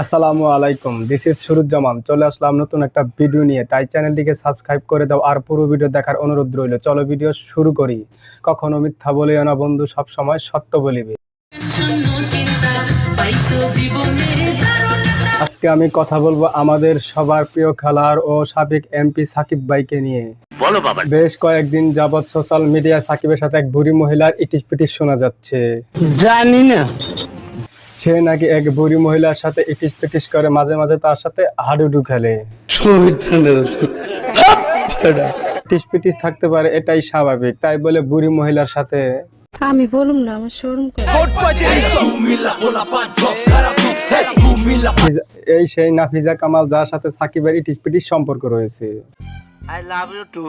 আসসালামু আলাইকুম। This is Suruzzaman. চলে আসলাম নতুন একটা ভিডিও নিয়ে। তাই চ্যানেলটিকে সাবস্ক্রাইব করে দাও আর পুরো ভিডিও দেখার অনুরোধ রইল। চলো ভিডিও শুরু করি। কখনো মিথ্যা বলিও না বন্ধু সব সময় সত্য বলিবে। আজকে আমি কথা বলব আমাদের সবার প্রিয় খেলার ও সাবেক এমপি সাকিব ভাইকে নিয়ে। বলো বাবা। বেশ কয়েকদিন যাবৎ সোশ্যাল মিডিয়ায় সাকিবের সাথে এক বুড়ি মহিলার ইটিস পিটিস শোনা যাচ্ছে। জানি না। সে নাকি এক বুড়ি মহিলার সাথে ইটিস পিটিস করে মাঝে মাঝে তার সাথে হাডুডু খেলে। ইটিস পিটিস থাকতে পারে এটাই স্বাভাবিক। তাই বলে বুড়ি মহিলার সাথে। আমি বলুম না আমার শোরুম এই সেই নাফিজা কামাল যার সাথে সাকিবের ইটিস পিটিস সম্পর্ক রয়েছে। আই লাভ ইউ টু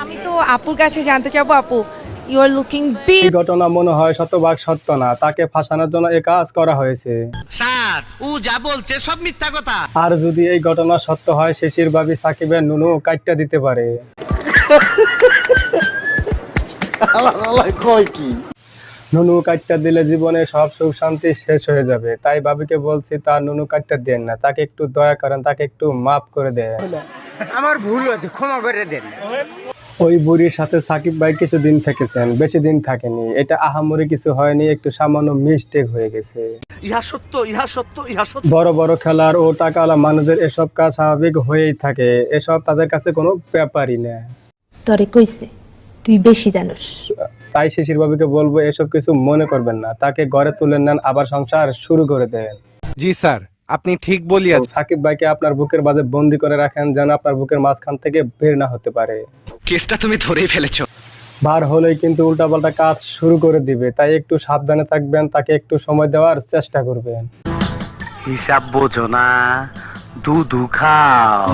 আমি তো আপুর কাছে জানতে চাবো আপু। ইউ আর লুকিং বিগ ঘটনা মনে হয় শতভাগ সত্য না। তাকে ফাঁসানোর জন্য এ কাজ করা হয়েছে। স্যার ও যা বলছে সব মিথ্যা কথা। আর যদি এই ঘটনা সত্য হয় ভাবি সাকিবের নুনু কাটটা দিতে পারে। নুনু কাটটা দিলে জীবনে সব সুখ শান্তি শেষ হয়ে যাবে। তাই ভাবিকে বলছি তার নুনু কাটটা দেন না। তাকে একটু দয়া করেন তাকে একটু মাফ করে দেন। আমার ভুল হয়েছে ক্ষমা করে দেন। ওই বুড়ির সাথে সাকিব ভাই কিছুদিন থেকেছেন বেশি দিন থাকেনি। এটা আহামরি কিছু হয়নি একটু সামান্য মিস্টেক হয়ে গেছে। ইহা সত্য ইহা সত্য ইহা সত্য। বড় বড় খেলার ও টাকাওয়ালা মানুষদের এসব কাজ স্বাভাবিক হয়েই থাকে এসব তাদের কাছে কোনো ব্যাপারই না। তরে কইছে তুই বেশি জানোস। তাই শিশির বাবুকে বলব এসব কিছু মনে করবেন না তাকে ঘরে তুলে নেন আবার সংসার শুরু করে দেন। জি স্যার আপনি ঠিক বলিয়াছেন। সাকিব ভাইকে আপনার বুকের মাঝে বন্দি করে রাখেন যেন আপনার বুকের মাঝখান থেকে বের না হতে পারে। কেসটা তুমি ধরেই ফেলেছো। বার হলেই কিন্তু উল্টাপাল্টা কাজ শুরু করে দিবে তাই একটু সাবধানে থাকবেন তাকে একটু সময় দেওয়ার চেষ্টা করবেন। হিসাব বোঝো না দু খাও।